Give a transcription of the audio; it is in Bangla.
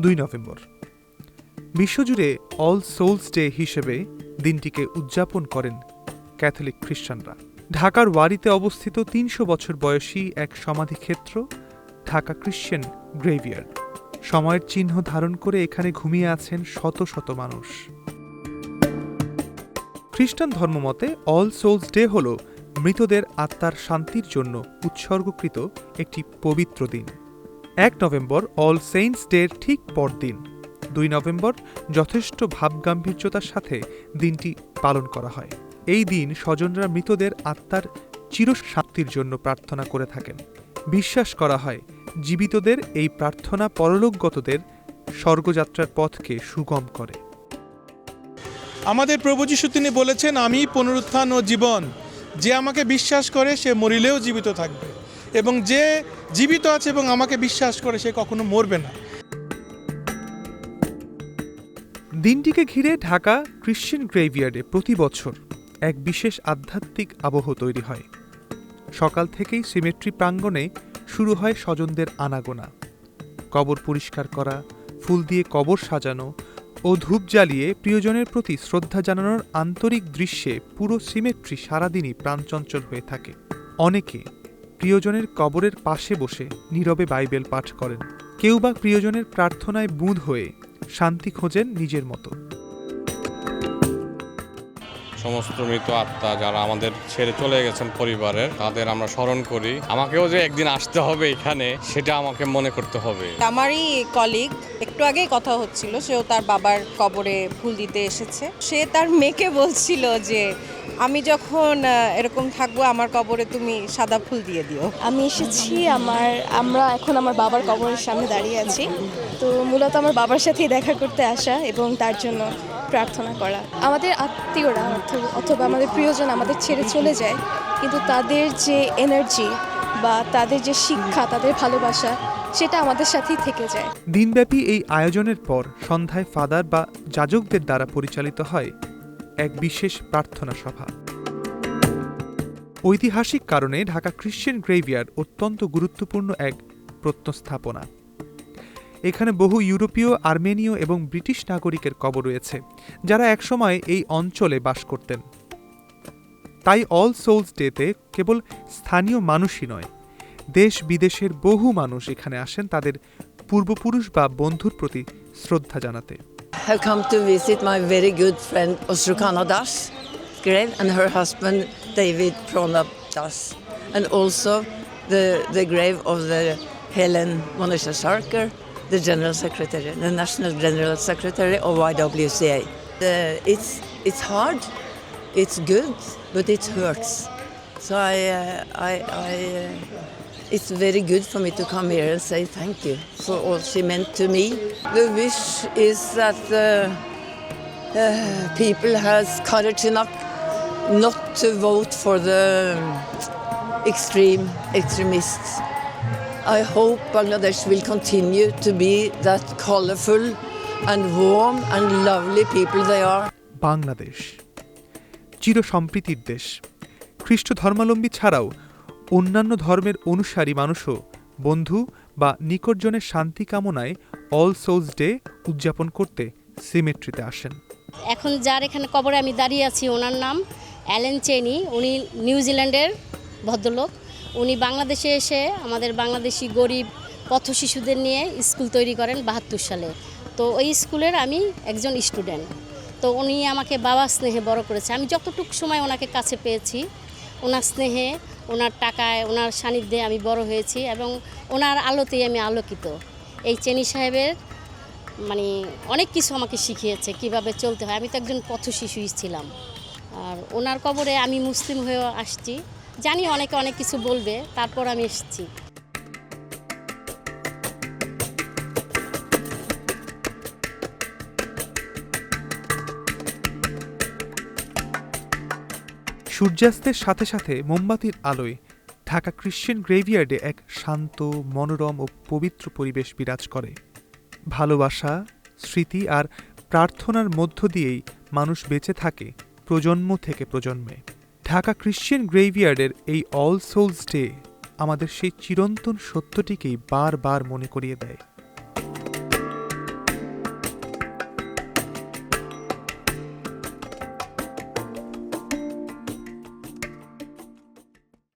দুই নভেম্বর। বিশ্বজুড়ে অল সোলস ডে হিসেবে দিনটিকে উদযাপন করেন ক্যাথলিক খ্রিস্টানরা। ঢাকার ওয়ারিতে অবস্থিত তিনশো বছর বয়সী এক সমাধিক্ষেত্র, ঢাকা ক্রিশ্চিয়ান গ্রেভিয়ার্ড। সময়ের চিহ্ন ধারণ করে এখানে ঘুমিয়ে আছেন শত শত মানুষ। খ্রিস্টান ধর্মমতে অল সোলস ডে হল মৃতদের আত্মার শান্তির জন্য উৎসর্গকৃত একটি পবিত্র দিন। এক নভেম্বর অল সেইন্টস ডের ঠিক পরদিন, দুই নভেম্বর যথেষ্ট ভাবগাম্ভীর্যতার সাথে দিনটি পালন করা হয়। এই দিন স্বজনরা মৃতদের আত্মার চিরশান্তির জন্য প্রার্থনা করে থাকেন। বিশ্বাস করা হয়, জীবিতদের এই প্রার্থনা পরলোকগতদের স্বর্গযাত্রার পথকে সুগম করে। আমাদের প্রভু যিশু তিনি বলেছেন, আমি পুনরুত্থান ও জীবন। যে আমাকে বিশ্বাস করে, সে মরিলেও জীবিত থাকবে। এবং যে জীবিত আছে এবং আমাকে বিশ্বাস করে সে কখনো মরবে না। দিনটিকে ঘিরে ঢাকা ক্রিশ্চিয়ান গ্রেভিয়ার্ডে প্রতি বছর এক বিশেষ আধ্যাত্মিক আবহ তৈরি হয়। সকাল থেকেই সিমেট্রি প্রাঙ্গণে শুরু হয় স্বজনদের আনাগোনা। কবর পরিষ্কার করা, ফুল দিয়ে কবর সাজানো ও ধূপ জ্বালিয়ে প্রিয়জনের প্রতি শ্রদ্ধা জানানোর আন্তরিক দৃশ্যে পুরো সিমেট্রি সারাদিনই প্রাণচঞ্চল হয়ে থাকে। অনেকে প্রিয়জনের কবরের পাশে বসে নীরবে বাইবেল পাঠ করেন। কেউ বা প্রিয়জনের প্রার্থনায় বুঁদ হয়ে শান্তি খোঁজেন নিজের মতো। সমস্ত মৃত আত্মা যারা আমাদের ছেড়ে চলে গেছেন পরিবারের তাদের আমরা স্মরণ করি। আমাকেও যে একদিন আসতে হবে এখানে সেটা আমাকে মনে করতে হবে। আমারই কলিগ একটু আগেই কথা হচ্ছিল সেও তার বাবার কবরে ফুল দিতে এসেছে। সে তার মেয়েকে বলছিল যে আমি যখন এরকম থাকব আমার কবরে তুমি সাদা ফুল দিয়ে দিও। আমি এসেছি আমার আমরা এখন আমার বাবার কবরের সামনে দাঁড়িয়ে আছি। তো মূলত আমার বাবার সাথেই দেখা করতে আসা এবং তার জন্য প্রার্থনা করা। আমাদের আত্মীয়রা অথবা আমাদের প্রিয়জন আমাদের ছেড়ে চলে যায় কিন্তু তাদের যে এনার্জি বা তাদের যে শিক্ষা তাদের ভালোবাসা সেটা আমাদের সাথেই থেকে যায়। দিনব্যাপী এই আয়োজনের পর সন্ধ্যায় ফাদার বা যাজকদের দ্বারা পরিচালিত হয় এক বিশেষ প্রার্থনা সভা। ঐতিহাসিক কারণে ঢাকা ক্রিশ্চিয়ান গ্রেভিয়ার্ড অত্যন্ত গুরুত্বপূর্ণ এক প্রত্নস্থাপনা। এখানে বহু ইউরোপীয়, আর্মেনীয় এবং ব্রিটিশ নাগরিকের কবর রয়েছে, যারা একসময় এই অঞ্চলে বাস করতেন। তাই অল সোলস ডেতে কেবল স্থানীয় মানুষই নয় দেশ বিদেশের বহু মানুষ এখানে আসেন তাদের পূর্বপুরুষ বা বন্ধুর প্রতি শ্রদ্ধা জানাতে। Have come to visit my very good friend Osrukana Das grave and her husband David Pronab Das and also the, the grave of the Helen Monisha Sarker, the General Secretary, the National General Secretary of YWCA. The, it's, it's hard, it's good, but it hurts. So I, uh, I, I uh, it's very good for me to come here and say thank you for all she meant to me. The wish is that uh, uh, people has courage enough not to vote for the extreme extremists. I hope Bangladesh will continue to be that colorful and warm and lovely people they are. Bangladesh চিরসম্প্রীতির দেশ খ্রিস্ট ধর্মাবলম্বী ছাড়াও অন্যান্য ধর্মের অনুসারী মানুষও বন্ধু বা নিকটজনের শান্তি কামনায় অল সোলস ডে উদযাপন করতে সিমেট্রিতে আসেন। এখন যার এখানে কবরে আমি দাঁড়িয়ে আছি, ওনার নাম অ্যালেন চেনি। উনি নিউজিল্যান্ডের ভদ্রলোক। উনি বাংলাদেশে এসে আমাদের বাংলাদেশি গরিব পথ শিশুদের নিয়ে স্কুল তৈরি করেন বাহাত্তর সালে। তো ওই স্কুলের আমি একজন স্টুডেন্ট। তো উনি আমাকে বাবা স্নেহে বড় করেছে। আমি যতটুকু সময় ওনাকে কাছে পেয়েছি, ওনার স্নেহে ওনার টাকায়, ওনার সান্নিধ্যে আমি বড় হয়েছি এবং ওনার আলোতেই আমি আলোকিত। এই চেনি সাহেবের মানে অনেক কিছু আমাকে শিখিয়েছে কীভাবে চলতে হয়। আমি তো একজন পথ শিশুই ছিলাম। আর ওনার কবরে আমি মুসলিম হয়েও আসছি। জানি অনেকে অনেক কিছু বলবে, তারপর আমি এসেছি। সূর্যাস্তের সাথে সাথে মোমবাতির আলোয় ঢাকা ক্রিশ্চিয়ান গ্রেভিয়ার্ডে এক শান্ত, মনোরম ও পবিত্র পরিবেশ বিরাজ করে। ভালোবাসা, স্মৃতি আর প্রার্থনার মধ্য দিয়েই মানুষ বেঁচে থাকে প্রজন্ম থেকে প্রজন্মে। ঢাকা ক্রিশ্চিয়ান গ্রেভিয়ার্ডের এই অল সোলস ডে আমাদের সেই চিরন্তন সত্যটিকেই বারবার মনে করিয়ে দেয়।